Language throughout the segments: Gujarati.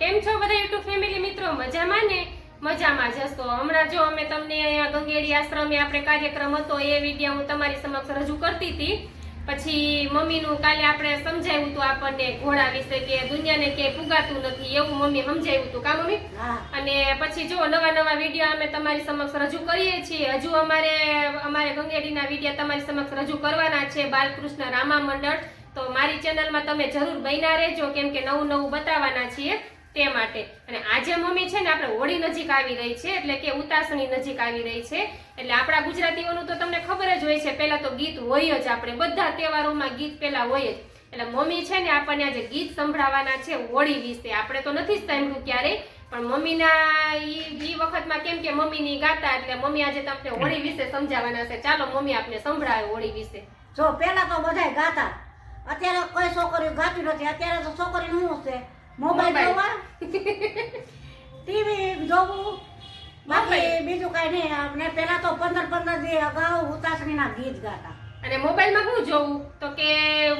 કેમ છો બધા યુટ્યુબ ફેમિલી મિત્રો? મજામાં ને? મજામાં જશો. હમણાં જો અમે તમને અહીંયા ગંગેડી આશ્રમે આપણે કાર્યક્રમ હતો એ વીડિયો હું તમારી સમક્ષ રજૂ કરતી હતી. પછી મમ્મીનું કાલે આપણે સમજાવ્યું હતું આપણને ઘોડા વિશે કે દુનિયાને કે પુગાતું નથી એવું મમ્મી સમજાવ્યું હતું. કા મમ્મી? અને પછી જો નવા નવા વીડિયો અમે તમારી સમક્ષ રજૂ કરીએ છીએ. હજુ અમારે અમારે ગંગેડીના વીડિયો તમારી સમક્ષ રજૂ કરવાના છે. બાલકૃષ્ણ રામા મંડળ. તો મારી ચેનલમાં તમે જરૂર બન્યા રહેજો કેમ કે નવું નવું બતાવવાના છીએ. તે માટે. અને આજે મમ્મી છે ને, આપણે હોળી નજીક આવી રહી છે, એટલે કે ઉતાસણી નજીક આવી રહી છે. એટલે આપણા ગુજરાતીઓનું તો તમને ખબર જ હોય છે, પહેલા તો ગીત હોય જ આપણે. બધા તહેવારોમાં ગીત પહેલા હોય જ. એટલે મમ્મી છે ને, આપણને આજે ગીત સંભળાવવાના છે હોળી વિશે. આપણે તો નથી જ સાંભળ્યું ક્યારેય, પણ મમ્મીના એ વખતમાં કેમ કે મમ્મીની ગાતા, એટલે મમ્મી આજે તમને હોળી વિશે સમજાવવાના છે. ચાલો મમ્મી આપને સંભળાવે હોળી વિશે. જો, પહેલાં તો બધાય ગાતા. અત્યારે કોઈ છોકરીઓ ગાતી નથી. અત્યારે તો છોકરી શું છે? મોબાઈલ. જોવા ટીવી જોવું. બાકી બીજું કઈ નહીં. આપણે પેલા તો પંદર પંદર દી અગાઉ ઉતાસણીના ગીત ગાતા. અને મોબાઈલમાં શું જોવું તો કે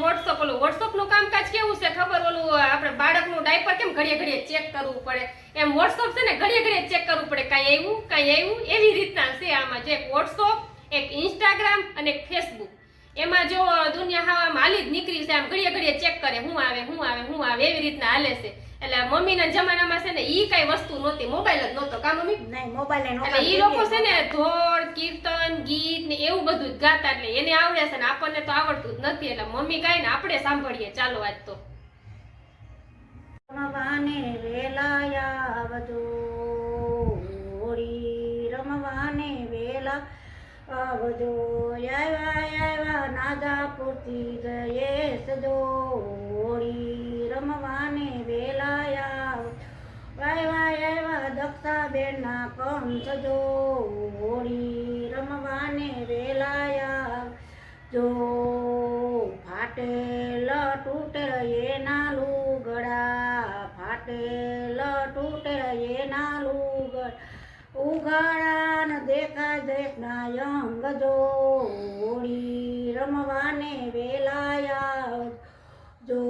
વોટ્સઅપ ઓલું વોટ્સઅપનું નું કામકાજ કેવું છે ખબર? ઓલું આપણે બાળકનું ડાયપર કેમ ઘડીએ ઘડીએ ચેક કરવું પડે? એમ વોટ્સઅપ છે ને ઘડીએ ઘડીએ ચેક કરવું પડે. કાંઈ આવ્યું કાંઈ આવ્યું? એવી રીતના છે આમાં. જે WhatsApp એક ઇન્સ્ટાગ્રામ અને એક ફેસબુક એમાં જો દુનિયા હવા હાલી જ નીકળી છે આમ ઘડીએ ઘડીએ ચેક કરે હું આવે હું આવે હું આવે એવી રીતના હાલે છે. એટલે મમ્મીના જમાનામાં છે ને ઈ કઈ વસ્તુ નહોતી મોબાઈલ જ નહોતો. કા મમ્મી? નહીં મોબાઈલ એ એટલે ઈ લોકો છે ને ધોળ કીર્તન ગીત ને એવું બધું જ ગાતા એટલે એને આવડે છે ને આપણને તો આવડતું જ નથી. એટલે મમ્મી કાઈ ને આપણે સાંભળીએ. ચાલો આજ તો. ભવાને વેલાયા આવજો હોળી રમવાને વેલા આવજો આવ્યા આવ્યા નાદા પૂરતી જયેશ જો હોળી રમવાને વેલાયા આવ્યા આવ્યા દક્ષા બેનના સજો. હોળી રમવાને વેલાયા જો ફાટેલ તૂટેલ એના લુગડા ફાટેલ તૂટેલ એના લુગડ ઉઘાડા ન દેખાય દેશના યંગ જો હોળી રમવાને વેલાયા જો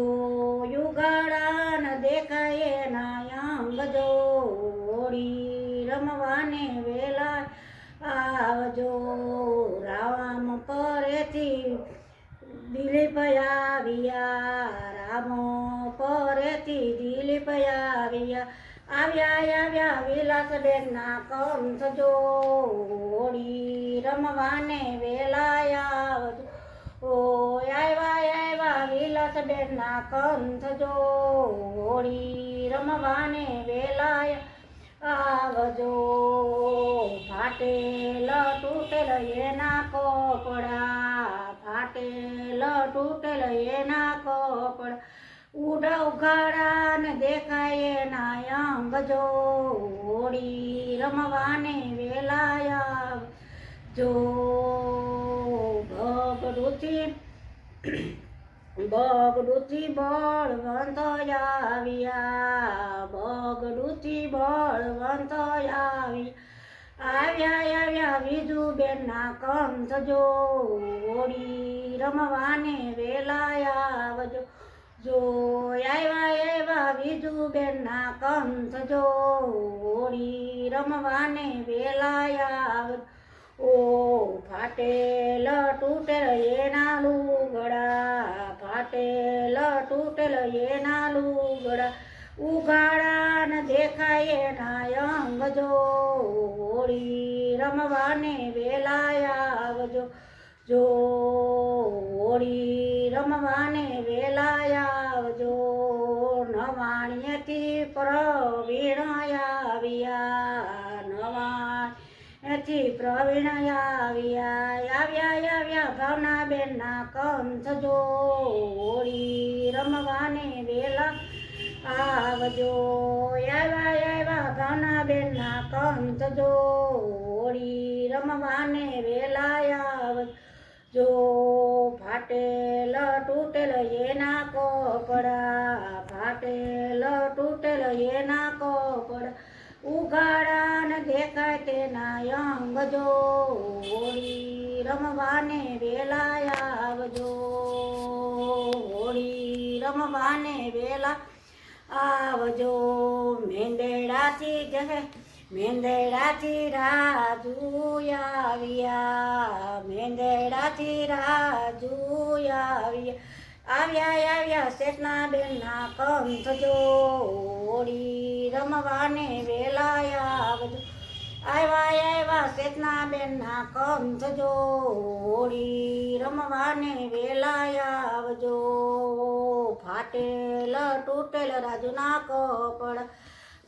યુગાડા ન દેખાય એના યંગ જો હોળી રમવાને વેલા આવજો રામ પરેથી દિલીપ આવ્યા, રામ પરેથી દિલીપ આવ્યા. આવ્યા આવ્યા વિલાસબેન ના કંસ જો હોળી રમવાને વેલાયા ઓ આવ્યા આવ્યા વિલાસબેન ના કંસ જો હોળી રમવાને વેલાયા આવજો. ફાટેલ તૂટેલ એના કપડા, ફાટેલ તૂટેલ એના કપડા. ઉડા ઉઘાડા ને દેખાય એના જો હોળી રમવાને વેલાયા. જો ભગડુથી બગડુથી બળવંત આવ્યા બગડુથી બળવંત આવી આવ્યા આવ્યા બીજું બેનના કંસ જો હોળી રમવાને વેલાયા. આવજો આવ્યા એવા બીજું બેનના કંસ જો હોળી રમવાને વેલાયા ઓ ફાટેલ તૂટેલ એના લુગડા, ફાટેલ તૂટેલ એના લુગડા. ઉઘાડા ન દેખાય એના અંગ જો હોળી રમવાને વેલાયા આવજો જો હોળી રમવાને વેલાયાવજો. આવજો નવાણીએથી પ્રવીણ આવ્યા નવાણીએથી પ્રવીણ આવ્યા આવ્યા, ભાવના બેનના કંસ જોડી રમવાને વેલા આવજો આવ્યા આવ્યા, ભાવના બેનના કંસ જોડી રમવાને વેલાયા જો ફાટેલ તૂટેલ એના કપડા, ફાટેલ તૂટેલ એના કપડા ઉઘાડા ને દેખાય તેના અંગ જો હોળી રમવાને વેલા આવજો, હોળી રમવાને વેલા આવજો મેંદડાથી કહે મેંદડાથી રાજુ આવ્યા, મેંદડાથી રાજુ આવ્યા. આવ્યા આવ્યા, શેઠના બેનના કંથ જોડી રમવાને વેલા આવજો. આવ્યા આવ્યા, શેઠના બેનના કંથ જોડી રમવાને વેલા આવજો. ફાટેલ, તૂટેલ રાજુના કપડા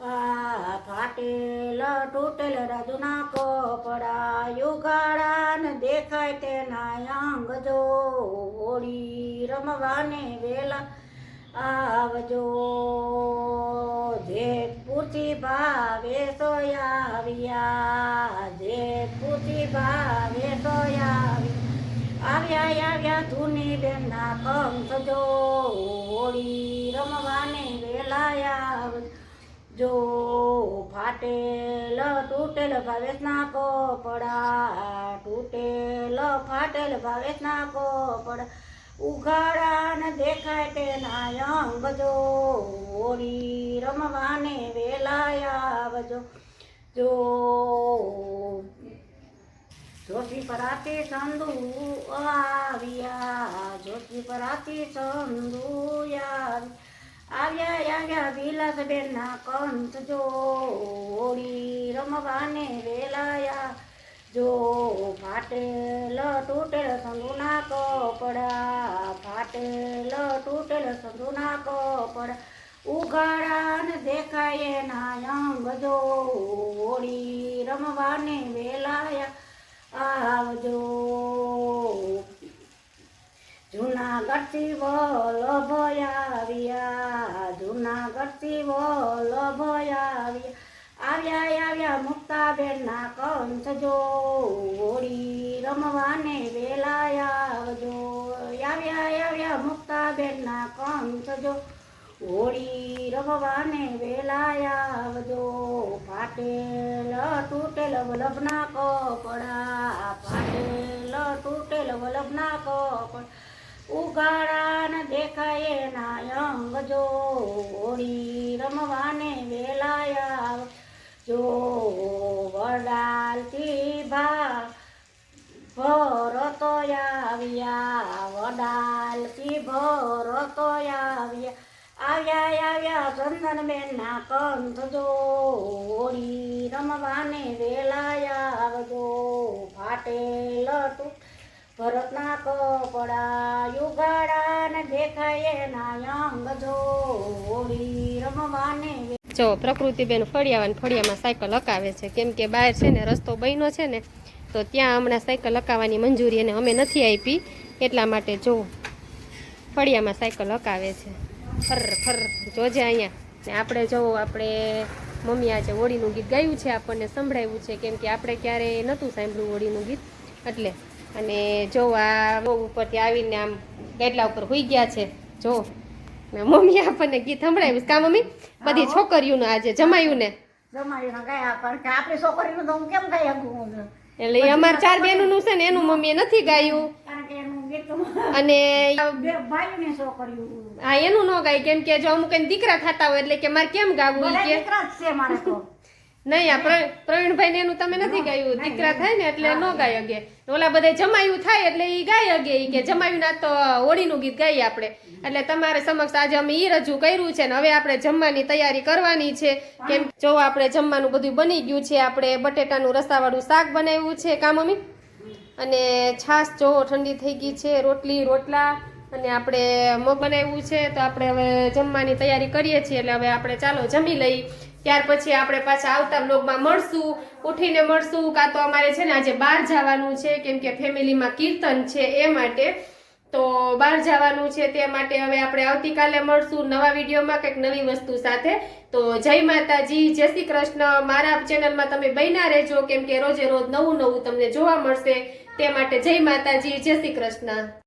ફાટેલ તૂટેલ રાજુના કપડા યુગાડા ને દેખાય તેના અંગ જોડી રમવાને વેલા આવજો. જેતપુરથી ભાવે સોયાવ્યા જેતપુરથી ભાવે સોયાવ્યા આવ્યા. આવ્યા ધૂની બેનના કંસ જો રમવાને વેલાયા જો ફાટેલ, તૂટેલ ભાવેશના કોપડા તૂટેલ, ફાટેલ ભાવેશના કોપડા ઉઘાડા ને દેખાય તેના અંગ જોડી રમવાને વેલાયા આવજો. જો. જોશી પરાતી સંદુ આવ્યા. જોશી પરાતી સંદુ આવ્યા. આવ્યા આવ્યા વિલાસ બેનના કંઠ જોડી રમવાને વેલાયા. જો ફાટેલ તૂટેલ સંધુના કપડા ફાટેલ તૂટેલ સંધુના કપડા, ઉઘાડાન ને દેખાય ના અંગ જોડી રમવાને વેલાયા. આવજો. જૂનાગઢથી વલ્લભ આવ્યા જૂનાગઢથી વલ્લભ આવ્યા આવ્યા આવ્યા મુક્તાબેનના જો. હોળી રમવાને વેલાયા આવજો. આવ્યા આવ્યા મુક્તાબેનના કંસ જો. હોળી રમવાને વેલાયાવજો ફાટેલ તૂટેલ વલ્લભના કપડા ફાટેલ તૂટેલ વલ્લભના કપડા. ઉગાડા ને દેખાય ના અંગ જો. હોળી રમવાને વેલાયા જો વડાલથી ભા ભરતો આવ્યા, વડાલથી ભરતો આવ્યા. આવ્યા આવ્યા, ચંદન બેનના કંઠ જોડી રમવાને વેલાયા આવજો. ફાટેલ તું ભરતના કપડા યુગાડા ને દેખાય એના અંગ રમવાને જો પ્રકૃતિબેન ફળિયાવાન ફળિયામાં સાયકલ હકાવે છે. કેમ કે બહાર છે ને રસ્તો બન્યો છે ને, તો ત્યાં હમણાં સાયકલ હકાવવાની મંજૂરી એને અમે નથી આપી. એટલા માટે જો ફળિયામાં સાયકલ હકાવે છે. ફર ફર, જોજે અહીંયા. ને આપણે જો આપણે મમ્મી આજે હોળીનું ગીત ગાયું છે, આપણને સંભળાવ્યું છે, કેમ કે આપણે ક્યારેય નહોતું સાંભળ્યું હોળીનું ગીત. એટલે, અને જો આ ઉપરથી આવીને આમ ગાડલા ઉપર હોઈ ગયા છે. જો ને મમ્મી આપણને ગીત સંભળાવ્યું કા મમ્મી? બધી છોકરીઓનું આજે જમાયું ને જમાયું ગયા પણ કે આપણી છોકરીનું તો હું કેમ ગાઈ શકું એટલે અમારે ચાર બહેનોનું છે ને એનું મમ્મીએ નથી ગાયું. અને હા આ એનું ન ગાય. કેમ કે જો અમુક દીકરા થતા હોય એટલે કે મારે કેમ ગાવું કે? દીકરા જ છે મારે તો. નહીં આ પ્ર- પ્રવીણભાઈ એનું તમે નથી ગાયું. દીકરા થાય ને એટલે ન ગાય અગે. ઓલા બધા જમાયું થાય એટલે ઈ ગાય અગે ઈ કે જમાયું ના તો હોળીનું ગીત ગાઈએ આપણે. એટલે તમારે સમક્ષ આજે અમે ઈ રજૂ કર્યું છે ને હવે આપણે જમવાની તૈયારી કરવાની છે. કેમ જો આપણે જમવાનું બધું બની ગયું છે આપણે બટેટાનું રસાવાળું શાક બનાવ્યું છે. કા મમ્મી? અને છાશ જો ઠંડી થઈ ગઈ છે રોટલી રોટલા અને આપણે મગ બનાવ્યું છે. તો આપણે હવે જમવાની તૈયારી કરીએ છીએ. એટલે હવે આપણે ચાલો જમી લઈ ત્યાર પછી આપણે પાછા આવતા બ્લોગમાં મળશું, ઉઠીને મળશું, કાં તો અમારે છે ને આજે બહાર જવાનું છે, કેમ કે ફેમિલીમાં કીર્તન છે એ માટે. તો બહાર જવાનું છે તે માટે હવે આપણે આવતીકાલે મળશું નવા વિડીયોમાં કંઈક નવી વસ્તુ સાથે. તો જય માતાજી, જય શ્રી કૃષ્ણ. મારા ચેનલમાં તમે બન્યા રહેજો, કેમ કે રોજે રોજ નવું નવું તમને જોવા મળશે. તે માટે જય માતાજી, જય શ્રી કૃષ્ણ.